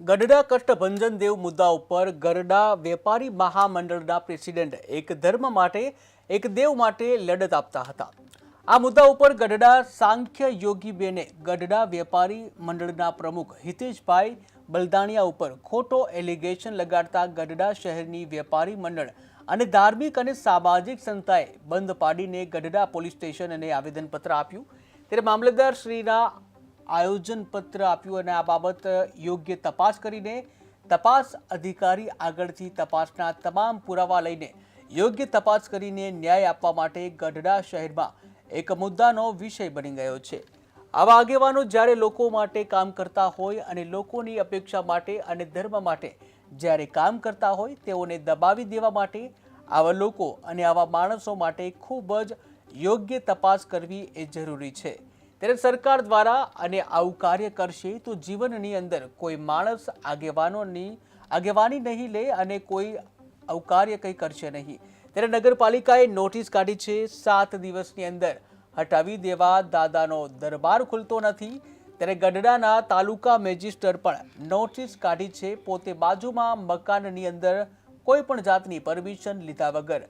ગઢડા કષ્ટભંજન દેવ મુદ્દા ઉપર ગરડા વેપારી મહામંડળના પ્રેસિડેન્ટ એક ધર્મ માટે, એક દેવ માટે લડત આપતા હતા. આ મુદ્દા ઉપર ગઢડા સાંખ્ય યોગીબેને ગઢડા વેપારી મંડળના પ્રમુખ હિતેશભાઈ બલદાણિયા ઉપર ખોટો એલિગેશન લગાડતા ગઢડા શહેરની વેપારી મંડળ અને ધાર્મિક અને સામાજિક સંસ્થાએ બંધ પાડીને ગઢડા પોલીસ સ્ટેશન અને આવેદનપત્ર આપ્યું. ત્યારે મામલતદાર શ્રીના આયોજન પત્ર આપ્યું અને આ બાબત યોગ્ય તપાસ કરીને તપાસ અધિકારી આગળથી તપાસના તમામ પુરાવા લઈને યોગ્ય તપાસ કરીને ન્યાય આપવા માટે ગઢડા શહેરમાં એક મુદ્દાનો વિષય બની ગયો છે. આવા આગેવાનો જ્યારે લોકો માટે કામ કરતા હોય અને લોકોની અપેક્ષા માટે અને ધર્મ માટે જ્યારે કામ કરતા હોય તેઓને દબાવી દેવા માટે આવા લોકો અને આવા માણસો માટે ખૂબ જ યોગ્ય તપાસ કરવી એ જરૂરી છે. ત્યારે સરકાર દ્વારા અને આવું કાર્ય કરશે તો જીવનની અંદર કોઈ માણસ આગેવાનોની, આગેવાની નહીં લે અને કોઈ આવું કાર્ય કંઈ કરશે નહીં. ત્યારે નગરપાલિકાએ નોટિસ કાઢી છે, સાત દિવસની અંદર હટાવી દેવા દાદાનો દરબાર ખુલતો નથી. ત્યારે ગઢડાના તાલુકા મેજિસ્ટર પણ નોટિસ કાઢી છે, પોતે બાજુમાં મકાનની અંદર કોઈ પણ જાતની પરમિશન લીધા વગર.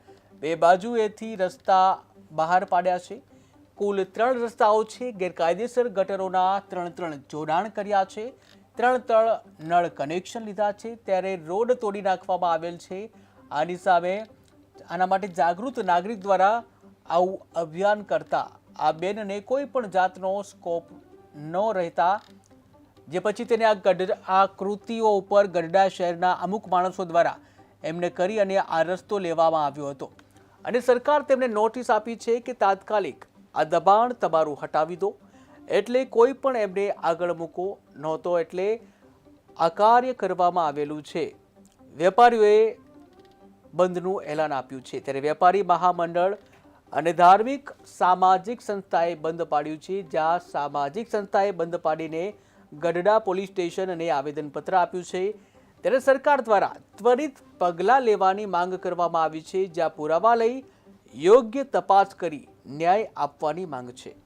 બે બાજુએથી રસ્તા બહાર પાડ્યા છે. કુલ ત્રણ રસ્તાઓ છે, ગેરકાયદેસર ગટરોના ત્રણ ત્રણ જોડાણ કર્યા છે, ત્રણ ત્રણ નળ કનેક્શન લીધા છે, ત્યારે રોડ તોડી નાખવામાં આવેલ છે. આની સામે આના માટે જાગૃત નાગરિક દ્વારા આવું અભિયાન કરતા આ બેનને કોઈ પણ જાતનો સ્કોપ ન રહેતા, જે પછી તેને આ ગઢ, આ કૃતિઓ ઉપર ગઢડા શહેરના અમુક માણસો દ્વારા એમને કરી અને આ રસ્તો લેવામાં આવ્યો હતો. અને સરકાર તેમને નોટિસ આપી છે કે તાત્કાલિક આ દબાણ તમારું હટાવી દો. એટલે કોઈ પણ એમને આગળ મૂકો. નહોતો એટલે આ કાર્ય કરવામાં આવેલું છે. વેપારીઓએ બંધનું એલાન આપ્યું છે. ત્યારે વેપારી મહામંડળ અને ધાર્મિક સામાજિક સંસ્થાએ બંધ પાડ્યું છે. જ્યાં સામાજિક સંસ્થાએ બંધ પાડીને ગઢડા પોલીસ સ્ટેશન અને આવેદનપત્ર આપ્યું છે. ત્યારે સરકાર દ્વારા ત્વરિત પગલાં લેવાની માંગ કરવામાં આવી છે. જ્યાં પુરાવા લઈ યોગ્ય તપાસ કરી ન્યાય આપવાની માંગ છે.